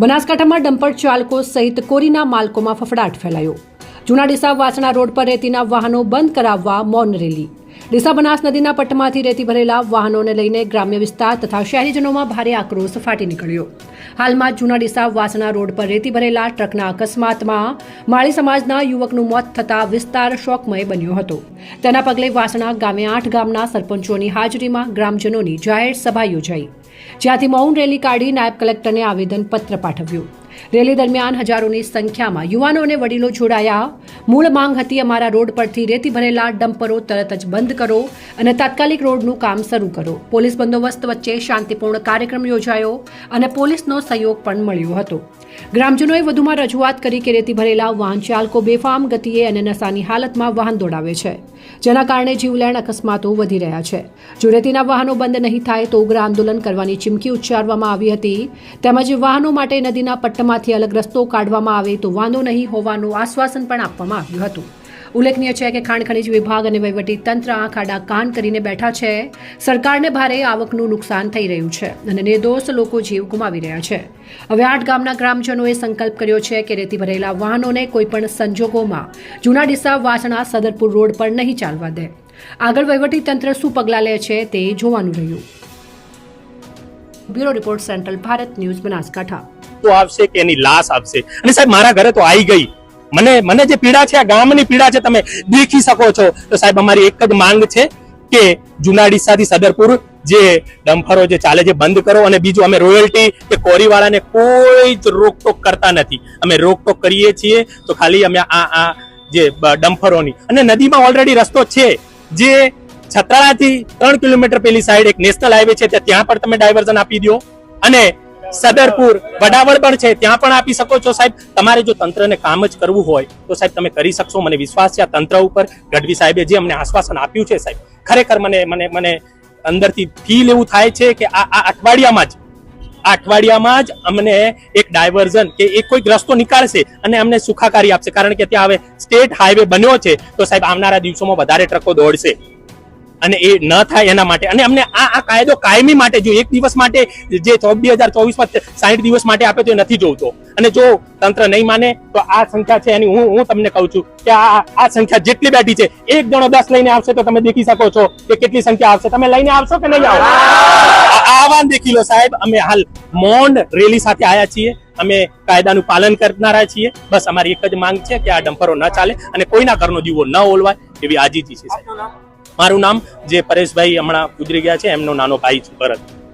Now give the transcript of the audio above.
બનાસકાંઠામાં ડમ્પર ચાલકો સહિત કોરીના માલકોમાં ફફડાટ ફેલાયો. જૂના ડીસા વાસણા રોડ પર રેતીના વાહનો બંધ કરાવવા મૌન રેલી. ડીસા બનાસ નદીના પટ્ટમાંથી રેતી ભરેલા વાહનોને લઈને ગ્રામ્ય વિસ્તાર તથા શહેરીજનોમાં ભારે આક્રોશ ફાટી નીકળ્યો. હાલમાં જૂના ડીસા વાસણા રોડ પર રેતી ભરેલા ટ્રકના અકસ્માતમાં માળી સમાજના યુવકનું મોત થતાં વિસ્તાર શોકમય બન્યો હતો. તેના પગલે વાસણા ગામે આઠ ગામના સરપંચોની હાજરીમાં ગ્રામજનોની જાહેર સભા યોજાઈ. જ્યાંથી મૌન રેલી કાઢી નાયબ કલેક્ટરને આવેદનપત્ર પાઠવ્યું. રેલી દરમિયાન હજારોની સંખ્યામાં યુવાનો અને વડીલો જોડાયા. મૂળ માંગ હતી અમારા રોડ પરથી રેતી ભરેલા ડમ્પરો તરત જ બંધ કરો અને તાત્કાલિક રોડનું કામ શરૂ કરો. પોલીસ બંદોબસ્ત વચ્ચે શાંતિપૂર્ણ કાર્યક્રમ યોજાયો અને પોલીસનો સહયોગ પણ મળ્યો હતો. ગ્રામજનોએ વધુમાં રજૂઆત કરી કે રેતી ભરેલા વાહન ચાલકો બેફામ ગતિએ અને નશાની હાલતમાં વાહન દોડાવે છે. જેના કારણે જીવલેણ અકસ્માતો વધી રહ્યા છે. જો રેતીના વાહનો બંધ નહીં થાય તો ઉગ્ર આંદોલન કરવાની ચીમકી ઉચ્ચારવામાં આવી હતી. તેમજ વાહનો માટે નદીના પટ્ટમાંથી અલગ રસ્તો કાઢવામાં આવે તો વાંધો નહીં હોવાનું આશ્વાસન પણ આપવામાં આવ્યું હતું. ઉલ્લેખનીય છે કે ખાણ ખનીજ વિભાગ અને તંત્ર આંખ આડા કાન કરીને બેઠા છે. સરકારને ભારે આવકનું નુકસાન થઈ રહ્યું છે અને નિર્દોષ લોકો જીવ ગુમાવી રહ્યા છે. હવે આઠ ગામના ગ્રામજનોએ સંકલ્પ કર્યો છે કે રેતી ભરેલા વાહનોને કોઈપણ સંજોગોમાં જૂના ડીસા વાસણા સદરપુર રોડ પર નહીં ચાલવા દે. આગળ તંત્ર શું પગલાં લે છે તે જોવાનું રહ્યું. Bureau report central Bharat news Banaskantha. તો આવશે કે એની લાશ આવશે? અને સાહેબ, મારા ઘરે તો આવી ગઈ. મને મને જે પીડા છે, આ ગામની પીડા છે, તમે દેખી શકો છો. તો સાહેબ, અમારી એક જ માંગ છે કે જુનાડીસાથી સદરપુર જે ડમ્ફરો જે ચાલે છે, બંધ કરો. અને બીજું, અમે રોયલ્ટી કે કોરીવાળાને કોઈ જ રોકટોક કરતા નથી. અમે રોકટોક કરીએ છીએ, તો ખાલી અમે આ આ જે ડમ્ફરોની. અને નદીમાં ઓલરેડી રસ્તો છે, જે છત્રાળાથી ત્રણ કિલોમીટર પેલી સાઈડ એક નેશનલ હાઈવે છે, ત્યાં પણ તમે ડાયવર્ઝન આપી દો અને સદરપુર, વડાવળ પણ છે, ત્યાં પણ આપી શકો છો સાહેબ. તમારે જો તંત્રને કામ જ કરવું હોય, તો સાહેબ તમે કરી શકશો. મને વિશ્વાસ છે આ તંત્ર ઉપર. ગઢવી સાહેબે જે અમને આશ્વાસન આપ્યું છે સાહેબ, ખરેખર મને મને મને અંદરથી ફીલ એવું થાય છે કે આ આ અઠવાડિયામાં જ, આ અઠવાડિયામાં જ અમને એક ડાયવર્ઝન કે એક કોઈક રસ્તો નીકાળશે અને અમને સુખાકારી આપશે. કારણ કે ત્યાં હવે સ્ટેટ હાઈવે બન્યો છે, તો સાહેબ આવનારા દિવસોમાં વધારે ટ્રકો દોડશે. અને એ ન થાય એના માટે. અને અમને આ આ કાયદો કાયમી માટે જો એક દિવસ માટે જે બે હજાર ચોવીસમાં સાઠ દિવસ માટે આપે તો એ નથી જોવતો. અને જો તંત્ર નહીં માને, તો આ સંખ્યા છે એની હું હું તમને કહું છું કે આ આ સંખ્યા જેટલી બેઠી છે, એક જણો દસ લઈને આવશે તો તમે દેખી શકો છો કે કેટલી સંખ્યા આવશે. તમે લઈને આવશો કે નહીં આવો આહવાન દેખી લો સાહેબ. અમે હાલ મૌન રેલી સાથે આવ્યા છીએ. અમે કાયદાનું પાલન કરનારા છીએ. બસ અમારી એક જ માંગ છે કે આ ડમ્પરો ન ચાલે અને કોઈના ઘરનો જીવો ન ઓલવાય એવી આજીજી છે સાહેબ. મારું નામ જે પરેશભાઈ હમણાં ગુજરી ગયા છે એમનો નાનો ભાઈ છે ભરત.